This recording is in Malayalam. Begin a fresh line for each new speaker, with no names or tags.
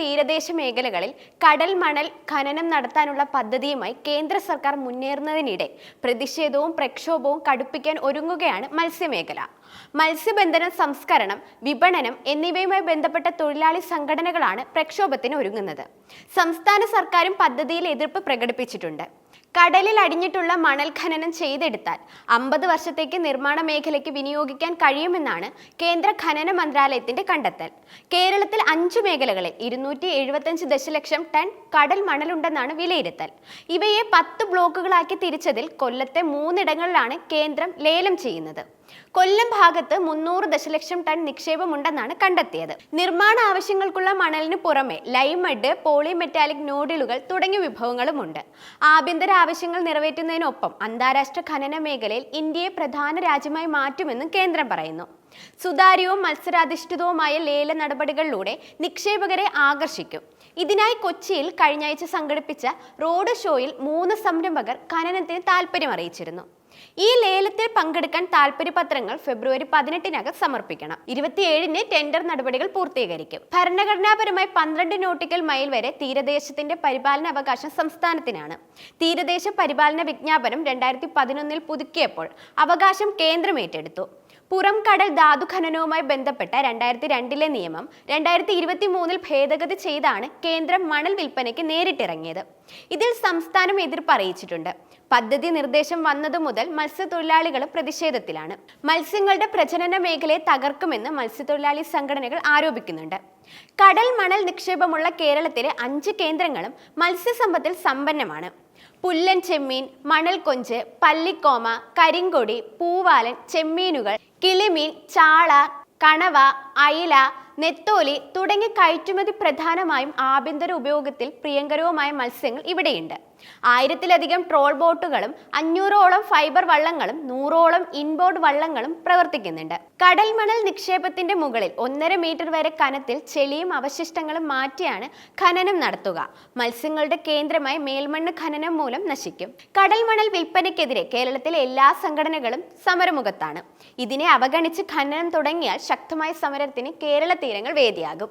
തീരദേശ മേഖലകളിൽ കടൽ മണൽ ഖനനം നടത്താനുള്ള പദ്ധതിയുമായി കേന്ദ്ര സർക്കാർ മുന്നേറുന്നതിനിടെ പ്രതിഷേധവും പ്രക്ഷോഭവും കടുപ്പിക്കാൻ ഒരുങ്ങുകയാണ് മത്സ്യമേഖല. മത്സ്യബന്ധനം സംസ്കരണം വിപണനം എന്നിവയുമായി ബന്ധപ്പെട്ട തൊഴിലാളി സംഘടനകളാണ് പ്രക്ഷോഭത്തിന് ഒരുങ്ങുന്നത്. സംസ്ഥാന സർക്കാരും പദ്ധതിയിൽ എതിർപ്പ് പ്രകടിപ്പിച്ചിട്ടുണ്ട്. കടലിൽ അടിഞ്ഞിട്ടുള്ള മണൽ ഖനനം ചെയ്തെടുത്താൽ അമ്പത് വർഷത്തേക്ക് നിർമ്മാണ മേഖലയ്ക്ക് വിനിയോഗിക്കാൻ കഴിയുമെന്നാണ് കേന്ദ്ര ഖനന മന്ത്രാലയത്തിന്റെ കണ്ടെത്തൽ. കേരളത്തിൽ അഞ്ചു മേഖലകളിൽ ഇരുന്നൂറ്റി എഴുപത്തഞ്ച് ദശലക്ഷം ടൺ കടൽ മണലുണ്ടെന്നാണ് വിലയിരുത്തൽ. ഇവയെ പത്ത് ബ്ലോക്കുകളാക്കി തിരിച്ചതിൽ കൊല്ലത്തെ മൂന്നിടങ്ങളിലാണ് കേന്ദ്രം ലേലം ചെയ്യുന്നത്. കൊല്ലം ഭാഗത്ത് മുന്നൂറ് ദശലക്ഷം ടൺ നിക്ഷേപമുണ്ടെന്നാണ് കണ്ടെത്തിയത്. നിർമ്മാണ ആവശ്യങ്ങൾക്കുള്ള മണലിന് പുറമെ ലൈമഡ് പോളിമെറ്റാലിക് നോഡിലുകൾ തുടങ്ങിയ വിഭവങ്ങളുമുണ്ട്. ആഭ്യന്തര ആവശ്യങ്ങൾ നിറവേറ്റുന്നതിനൊപ്പം അന്താരാഷ്ട്ര ഖനന മേഖലയിൽ ഇന്ത്യയെ പ്രധാന രാജ്യമായി മാറ്റുമെന്നും കേന്ദ്രം പറയുന്നു. സുതാര്യവും മത്സരാധിഷ്ഠിതവുമായ ലേല നടപടികളിലൂടെ നിക്ഷേപകരെ ആകർഷിക്കും. ഇതിനായി കൊച്ചിയിൽ കഴിഞ്ഞയാഴ്ച സംഘടിപ്പിച്ച റോഡ് ഷോയിൽ മൂന്ന് സംരംഭകർ ഖനനത്തിന് താൽപ്പര്യം അറിയിച്ചിരുന്നു. ഈ ലേലത്തിൽ പങ്കെടുക്കാൻ താൽപ്പര്യപത്രങ്ങൾ ഫെബ്രുവരി പതിനെട്ടിനകം സമർപ്പിക്കണം. ഇരുപത്തിയേഴിന് ടെൻഡർ നടപടികൾ പൂർത്തീകരിക്കും. ഭരണഘടനാപരമായി പന്ത്രണ്ട് നോട്ടിക്കൽ മൈൽ വരെ തീരദേശത്തിന്റെ പരിപാലന അവകാശം സംസ്ഥാനത്തിനാണ്. തീരദേശ പരിപാലന വിജ്ഞാപനം രണ്ടായിരത്തി പതിനൊന്നിൽ പുതുക്കിയപ്പോൾ അവകാശം കേന്ദ്രം ഏറ്റെടുത്തു. പുറം കടൽ ധാതു ഖനനവുമായി ബന്ധപ്പെട്ട രണ്ടായിരത്തി രണ്ടിലെ നിയമം രണ്ടായിരത്തി ഇരുപത്തി മൂന്നിൽ ഭേദഗതി ചെയ്താണ് കേന്ദ്രം മണൽ വിൽപ്പനയ്ക്ക് നേരിട്ടിറങ്ങിയത്. ഇതിൽ സംസ്ഥാനം എതിർപ്പ് അറിയിച്ചിട്ടുണ്ട്. പദ്ധതി നിർദ്ദേശം വന്നതു മുതൽ മത്സ്യത്തൊഴിലാളികളും പ്രതിഷേധത്തിലാണ്. മത്സ്യങ്ങളുടെ പ്രജനന മേഖലയെ തകർക്കുമെന്ന് മത്സ്യത്തൊഴിലാളി സംഘടനകൾ ആരോപിക്കുന്നുണ്ട്. കടൽ മണൽ നിക്ഷേപമുള്ള കേരളത്തിലെ അഞ്ച് കേന്ദ്രങ്ങളും മത്സ്യസമ്പത്തിൽ സമ്പന്നമാണ്. പുല്ലൻ ചെമ്മീൻ മണൽക്കൊഞ്ച് പല്ലിക്കോമ കരിങ്കൊടി പൂവാലൻ ചെമ്മീനുകൾ കിളിമീൻ ചാള കണവ അയില നെത്തോലി തുടങ്ങി കയറ്റുമതി പ്രധാനമായും ആഭ്യന്തര ഉപയോഗത്തിൽ പ്രിയങ്കരവുമായ മത്സ്യങ്ങൾ ഇവിടെയുണ്ട്. ആയിരത്തിലധികം ട്രോൾ ബോട്ടുകളും അഞ്ഞൂറോളം ഫൈബർ വള്ളങ്ങളും നൂറോളം ഇൻബോർഡ് വള്ളങ്ങളും പ്രവർത്തിക്കുന്നുണ്ട്. കടൽ മണൽ നിക്ഷേപത്തിന്റെ മുകളിൽ ഒന്നര മീറ്റർ വരെ കനത്തിൽ ചെളിയും അവശിഷ്ടങ്ങളും മാറ്റിയാണ് ഖനനം നടത്തുക. മത്സ്യങ്ങളുടെ കേന്ദ്രമായി മേൽമണ്ണ് ഖനനം മൂലം നശിക്കും. കടൽ മണൽ വിൽപ്പനയ്ക്കെതിരെ കേരളത്തിലെ എല്ലാ സംഘടനകളും സമരമുഖത്താണ്. ഇതിനെ അവഗണിച്ച് ഖനനം തുടങ്ങിയാൽ ശക്തമായ സമരത്തിന് കേരള തീരങ്ങൾ വേദിയാകും.